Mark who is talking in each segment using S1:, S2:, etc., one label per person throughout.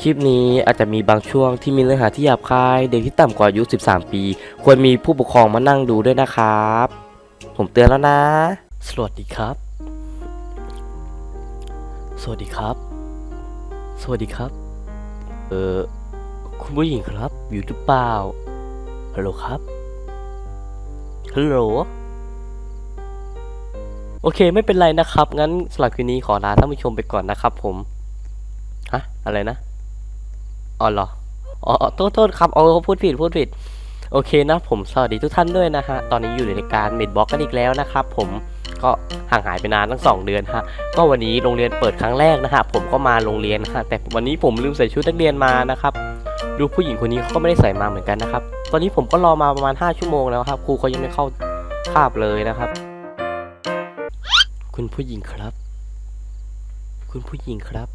S1: คลิปนี้อาจจะมีบางช่วงที่มีเนื้อหาที่หยาบคาย เด็กที่ต่ำกว่าอายุ 13 ปี ควรมีผู้ปกครองมานั่งดูด้วยนะครับ ผมเตือนแล้วนะ สวัสดีครับ สวัสดีครับ สวัสดีครับ เออคุณผู้หญิงครับ อยู่หรือเปล่า ฮัลโหลครับ ฮัลโหล โอเคไม่เป็นไรนะครับ งั้นสำหรับคืนนี้ขอลาท่านผู้ชมไปก่อนนะครับผม ฮะ อะไรนะ อ๋อเหรอ อ๋อโทษโทษครับอ๋อพูดผิดพูดผิด โอเคนะผมสวัสดีทุกท่านด้วยนะฮะ ตอนนี้อยู่ในการเมดบ็อกกันอีกแล้วนะครับผมก็ห่างหายไปนานตั้งสองเดือนฮะ ก็วันนี้โรงเรียนเปิดครั้งแรกนะฮะ ผมก็มาโรงเรียนนะฮะ แต่วันนี้ผมลืมใส่ชุดนักเรียนมานะครับ ดูผู้หญิงคนนี้เขาก็ไม่ได้ใส่มาเหมือนกันนะครับ ตอนนี้ผมก็รอมาประมาณ 5 ชั่วโมงแล้วครับ ครูเขายังไม่เข้าคาบเลยนะครับ คุณผู้หญิงครับ คุณผู้หญิงครับ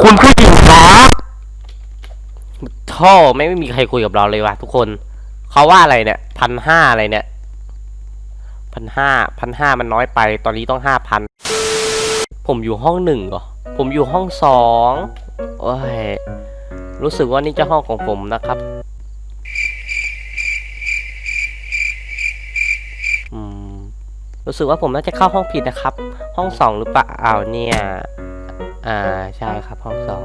S1: คุณผู้หญิงครับ ท่อไม่ไม่มีใครคุยกับเราเลยว่ะทุกคนเขาว่าอะไรเนี่ยพันห้าอะไรเนี่ยพันห้าพันห้ามันน้อยไป ตอนนี้ต้องห้าพันผมอยู่ห้องหนึ่งเหรอผมอยู่ห้องสองโอ้ยรู้สึกว่านี่จะห้องของผมนะครับอืมรู้สึกว่าผมน่าจะเข้าห้องผิดนะครับ ห้องสองหรือเปล่าอ้าวเนี่ย อ่าใช่ครับห้องสอง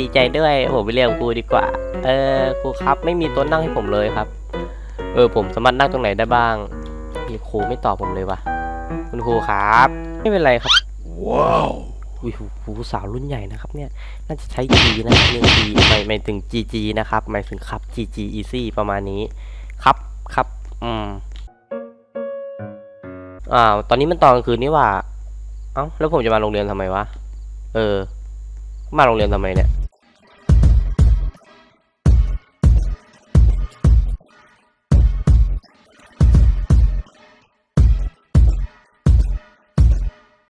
S1: ดีใจด้วยผมไปเรียกครูดีกว่า เออครูครับไม่มีโต๊ะนั่งให้ผมเลยครับ เออผมสามารถนั่งตรงไหนได้บ้างพี่ครูไม่ตอบผมเลยว่ะ คุณครูครับ ไม่เป็นไรครับ
S2: ว้าว
S1: อุ้ยครูสาวรุ่นใหญ่นะครับเนี่ย น่าจะใช้ G นะเรียน G หมายหมายถึง GG นะครับหมายถึงครับ GG easy ประมาณนี้ ครับครับ อืมอ่า ตอนนี้มันตอนกลางคืนนี่หว่า เอ้า แล้วผมจะมาโรงเรียนทำไมวะ เออ มาโรงเรียนทำไมเนี่ย